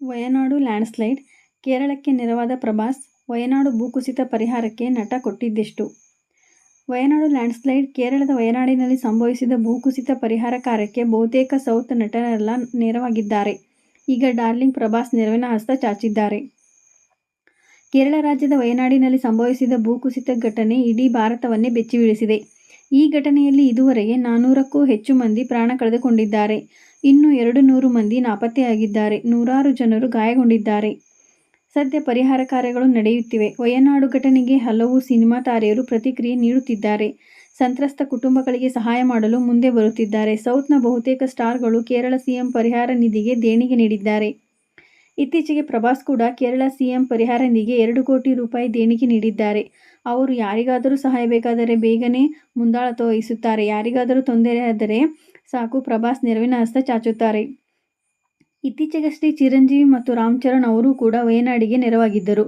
Wayanad landslide, ಕೇರಳಕ್ಕೆ ನೆರವಾದ ಪ್ರಭಾಸ್, ವಯನಾಡು ಭೂಕುಸಿತ ಪರಿಹಾರಕ್ಕೆ ನಟ ಕೊಟ್ಟಿದ್ದೆಷ್ಟು? ವಯನಾಡು ಲ್ಯಾಂಡ್ಸ್ಲೈಡ್, ಕೇರಳದ ವಯನಾಡಿನಲ್ಲಿ ಸಂಭವಿಸಿದ ಭೂಕುಸಿತ ಪರಿಹಾರ ಕಾರ್ಯಕ್ಕೆ ಬಹುತೇಕ ಸೌತ್ ನಟರೆಲ್ಲ ನೆರವಾಗಿದ್ದಾರೆ. ಈಗ ಡಾರ್ಲಿಂಗ್ ಪ್ರಭಾಸ್ ನೆರವಿನ ಹಸ್ತ ಚಾಚಿದ್ದಾರೆ. ಕೇರಳ ರಾಜ್ಯದ ವಯನಾಡಿನಲ್ಲಿ ಸಂಭವಿಸಿದ ಭೂಕುಸಿತ ಘಟನೆ ಇಡೀ ಭಾರತವನ್ನೇ ಬೆಚ್ಚಿಬೀಳಿಸಿದೆ. ಈ ಘಟನೆಯಲ್ಲಿ ಇದುವರೆಗೆ ನಾನೂರಕ್ಕೂ ಹೆಚ್ಚು ಮಂದಿ ಪ್ರಾಣ ಕಳೆದುಕೊಂಡಿದ್ದಾರೆ. ಇನ್ನೂ ಎರಡು ನೂರು ಮಂದಿ ನಾಪತ್ತೆಯಾಗಿದ್ದಾರೆ. ನೂರಾರು ಜನರು ಗಾಯಗೊಂಡಿದ್ದಾರೆ. ಸದ್ಯ ಪರಿಹಾರ ಕಾರ್ಯಗಳು ನಡೆಯುತ್ತಿವೆ. ವಯನಾಡು ಘಟನೆಗೆ ಹಲವು ಸಿನಿಮಾ ತಾರೆಯರು ಪ್ರತಿಕ್ರಿಯೆ ನೀಡುತ್ತಿದ್ದಾರೆ. ಸಂತ್ರಸ್ತ ಕುಟುಂಬಗಳಿಗೆ ಸಹಾಯ ಮಾಡಲು ಮುಂದೆ ಬರುತ್ತಿದ್ದಾರೆ. ಸೌತ್ನ ಬಹುತೇಕ ಸ್ಟಾರ್ಗಳು ಕೇರಳ ಸಿಎಂ ಪರಿಹಾರ ನಿಧಿಗೆ ದೇಣಿಗೆ ನೀಡಿದ್ದಾರೆ. ಇತ್ತೀಚೆಗೆ ಪ್ರಭಾಸ್ ಕೂಡ ಕೇರಳ ಸಿಎಂ ಪರಿಹಾರ ನಿಧಿಗೆ ಎರಡು ಕೋಟಿ ರೂಪಾಯಿ ದೇಣಿಗೆ ನೀಡಿದ್ದಾರೆ. ಅವರು ಯಾರಿಗಾದರೂ ಸಹಾಯ ಬೇಕಾದರೆ ಬೇಗನೆ ಮುಂದಾಳತ್ವ ವಹಿಸುತ್ತಾರೆ. ಯಾರಿಗಾದರೂ ತೊಂದರೆಯಾದರೆ ಸಾಕು, ಪ್ರಭಾಸ್ ನೆರವಿನ ಹಸ್ತ ಚಾಚುತ್ತಾರೆ. ಇತ್ತೀಚೆಗಷ್ಟೇ ಚಿರಂಜೀವಿ ಮತ್ತು ರಾಮ್ ಚರಣ್ ಅವರೂ ಕೂಡ ವಯನಾಡಿಗೆ ನೆರವಾಗಿದ್ದರು.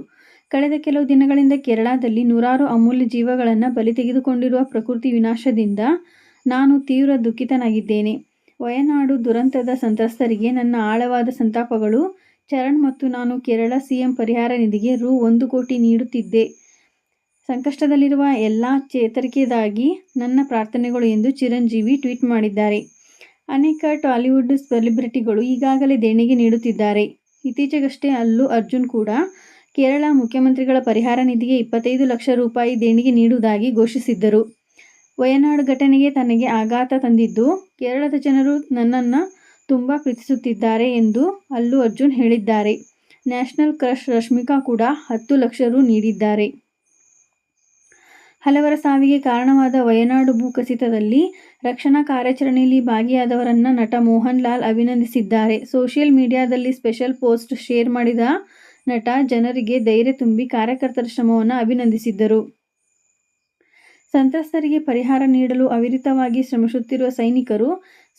ಕಳೆದ ಕೆಲವು ದಿನಗಳಿಂದ ಕೇರಳದಲ್ಲಿ ನೂರಾರು ಅಮೂಲ್ಯ ಜೀವಗಳನ್ನು ಬಲಿ ತೆಗೆದುಕೊಂಡಿರುವ ಪ್ರಕೃತಿ ವಿನಾಶದಿಂದ ನಾನು ತೀವ್ರ ದುಃಖಿತನಾಗಿದ್ದೇನೆ. ವಯನಾಡು ದುರಂತದ ಸಂತ್ರಸ್ತರಿಗೆ ನನ್ನ ಆಳವಾದ ಸಂತಾಪಗಳು. ಚರಣ್ ಮತ್ತು ನಾನು ಕೇರಳ ಸಿಎಂ ಪರಿಹಾರ ನಿಧಿಗೆ ರೂ. ಒಂದು ಕೋಟಿ ನೀಡುತ್ತಿದ್ದೆ. ಸಂಕಷ್ಟದಲ್ಲಿರುವ ಎಲ್ಲ ಚೇತರಿಕೆಗಾಗಿ ನನ್ನ ಪ್ರಾರ್ಥನೆಗಳು ಎಂದು ಚಿರಂಜೀವಿ ಟ್ವೀಟ್ ಮಾಡಿದ್ದಾರೆ. ಅನೇಕ ಟಾಲಿವುಡ್ ಸೆಲೆಬ್ರಿಟಿಗಳು ಈಗಾಗಲೇ ದೇಣಿಗೆ ನೀಡುತ್ತಿದ್ದಾರೆ. ಇತ್ತೀಚೆಗಷ್ಟೇ ಅಲ್ಲು ಅರ್ಜುನ್ ಕೂಡ ಕೇರಳ ಮುಖ್ಯಮಂತ್ರಿಗಳ ಪರಿಹಾರ ನಿಧಿಗೆ ಇಪ್ಪತ್ತೈದು ಲಕ್ಷ ರೂಪಾಯಿ ದೇಣಿಗೆ ನೀಡುವುದಾಗಿ ಘೋಷಿಸಿದ್ದರು. ವಯನಾಡು ಘಟನೆಗೆ ತನಗೆ ಆಘಾತ ತಂದಿದ್ದು, ಕೇರಳದ ಜನರು ನನ್ನನ್ನ ತುಂಬಾ ಪ್ರೀತಿಸುತ್ತಿದ್ದಾರೆ ಎಂದು ಅಲ್ಲು ಅರ್ಜುನ್ ಹೇಳಿದ್ದಾರೆ. ನ್ಯಾಷನಲ್ ಕ್ರಶ್ ರಶ್ಮಿಕಾ ಕೂಡ ಹತ್ತು ಲಕ್ಷ ರು ನೀಡಿದ್ದಾರೆ. ಹಲವರ ಸಾವಿಗೆ ಕಾರಣವಾದ ವಯನಾಡು ಭೂಕಸಿತದಲ್ಲಿ ರಕ್ಷಣಾ ಕಾರ್ಯಾಚರಣೆಯಲ್ಲಿ ಭಾಗಿಯಾದವರನ್ನ ನಟ ಮೋಹನ್ ಲಾಲ್ ಅಭಿನಂದಿಸಿದ್ದಾರೆ. ಸೋಷಿಯಲ್ ಮೀಡಿಯಾದಲ್ಲಿ ಸ್ಪೆಷಲ್ ಪೋಸ್ಟ್ ಶೇರ್ ಮಾಡಿದ ನಟ, ಜನರಿಗೆ ಧೈರ್ಯ ತುಂಬಿ ಕಾರ್ಯಕರ್ತರ ಶ್ರಮವನ್ನು ಅಭಿನಂದಿಸಿದ್ದರು ಸಂತ್ರಸ್ತರಿಗೆ ಪರಿಹಾರ ನೀಡಲು ಅವಿರತವಾಗಿ ಶ್ರಮಿಸುತ್ತಿರುವ ಸೈನಿಕರು,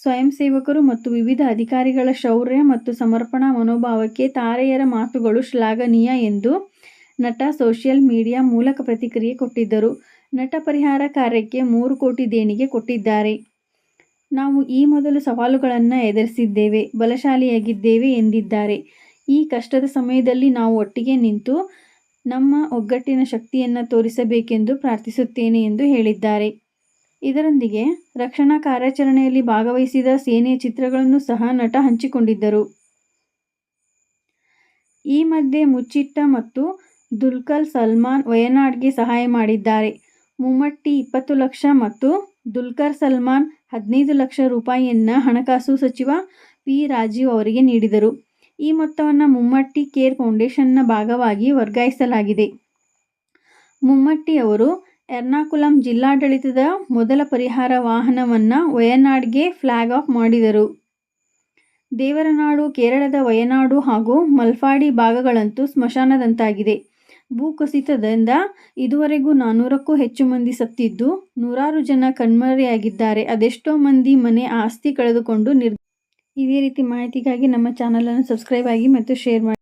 ಸ್ವಯಂ ಸೇವಕರು ಮತ್ತು ವಿವಿಧ ಅಧಿಕಾರಿಗಳ ಶೌರ್ಯ ಮತ್ತು ಸಮರ್ಪಣಾ ಮನೋಭಾವಕ್ಕೆ ತಾರೆಯರ ಮಾತುಗಳು ಶ್ಲಾಘನೀಯ ಎಂದು ನಟ ಸೋಷಿಯಲ್ ಮೀಡಿಯಾ ಮೂಲಕ ಪ್ರತಿಕ್ರಿಯೆ ಕೊಟ್ಟಿದ್ದರು. ನಟ ಪರಿಹಾರ ಕಾರ್ಯಕ್ಕೆ ಮೂರು ಕೋಟಿ ದೇಣಿಗೆ ಕೊಟ್ಟಿದ್ದಾರೆ. ನಾವು ಈ ಮೊದಲು ಸವಾಲುಗಳನ್ನು ಎದುರಿಸಿದ್ದೇವೆ, ಬಲಶಾಲಿಯಾಗಿದ್ದೇವೆ ಎಂದಿದ್ದಾರೆ. ಈ ಕಷ್ಟದ ಸಮಯದಲ್ಲಿ ನಾವು ಒಟ್ಟಿಗೆ ನಿಂತು ನಮ್ಮ ಒಗ್ಗಟ್ಟಿನ ಶಕ್ತಿಯನ್ನು ತೋರಿಸಬೇಕೆಂದು ಪ್ರಾರ್ಥಿಸುತ್ತೇನೆ ಎಂದು ಹೇಳಿದ್ದಾರೆ. ಇದರೊಂದಿಗೆ ರಕ್ಷಣಾ ಕಾರ್ಯಾಚರಣೆಯಲ್ಲಿ ಭಾಗವಹಿಸಿದ ಸೇನೆಯ ಚಿತ್ರಗಳನ್ನು ಸಹ ನಟ ಹಂಚಿಕೊಂಡಿದ್ದರು. ಈ ಮಧ್ಯೆ ಮುಚ್ಚಿಟ್ಟ ಮತ್ತು ದುಲ್ಕರ್ ಸಲ್ಮಾನ್ ವಯನಾಡ್ಗೆ ಸಹಾಯ ಮಾಡಿದ್ದಾರೆ. ಮುಮ್ಮಟ್ಟಿ ಇಪ್ಪತ್ತು ಲಕ್ಷ ಮತ್ತು ದುಲ್ಕರ್ ಸಲ್ಮಾನ್ ಹದಿನೈದು ಲಕ್ಷ ರೂಪಾಯಿಯನ್ನ ಹಣಕಾಸು ಸಚಿವ ಪಿ. ರಾಜೀವ್ ಅವರಿಗೆ ನೀಡಿದರು. ಈ ಮೊತ್ತವನ್ನು ಮುಮ್ಮಟ್ಟಿ ಕೇರ್ ಫೌಂಡೇಶನ್ನ ಭಾಗವಾಗಿ ವರ್ಗಾಯಿಸಲಾಗಿದೆ. ಮುಮ್ಮಟ್ಟಿ ಅವರು ಎರ್ನಾಕುಲಂ ಜಿಲ್ಲಾಡಳಿತದ ಮೊದಲ ಪರಿಹಾರ ವಾಹನವನ್ನ ವಯನಾಡ್ಗೆ ಫ್ಲಾಗ್ ಆಫ್ ಮಾಡಿದರು. ದೇವರನಾಡು ಕೇರಳದ ವಯನಾಡು ಹಾಗೂ ಮಲ್ಪಾಡಿ ಭಾಗಗಳಂತೂ ಸ್ಮಶಾನದಂತಾಗಿದೆ. ಭೂಕುಸಿತದಿಂದ ಇದುವರೆಗೂ ನಾನ್ನೂರಕ್ಕೂ ಹೆಚ್ಚು ಮಂದಿ ಸತ್ತಿದ್ದು, ನೂರಾರು ಜನ ಕಣ್ಮರೆಯಾಗಿದ್ದಾರೆ. ಅದೆಷ್ಟೋ ಮಂದಿ ಮನೆ, ಆಸ್ತಿ ಕಳೆದುಕೊಂಡು ನಿರ್ ಇದೇ ರೀತಿ ಮಾಹಿತಿಗಾಗಿ ನಮ್ಮ ಚಾನಲನ್ನು ಸಬ್ಸ್ಕ್ರೈಬ್ ಆಗಿ ಮತ್ತು ಶೇರ್ ಮಾಡಿ.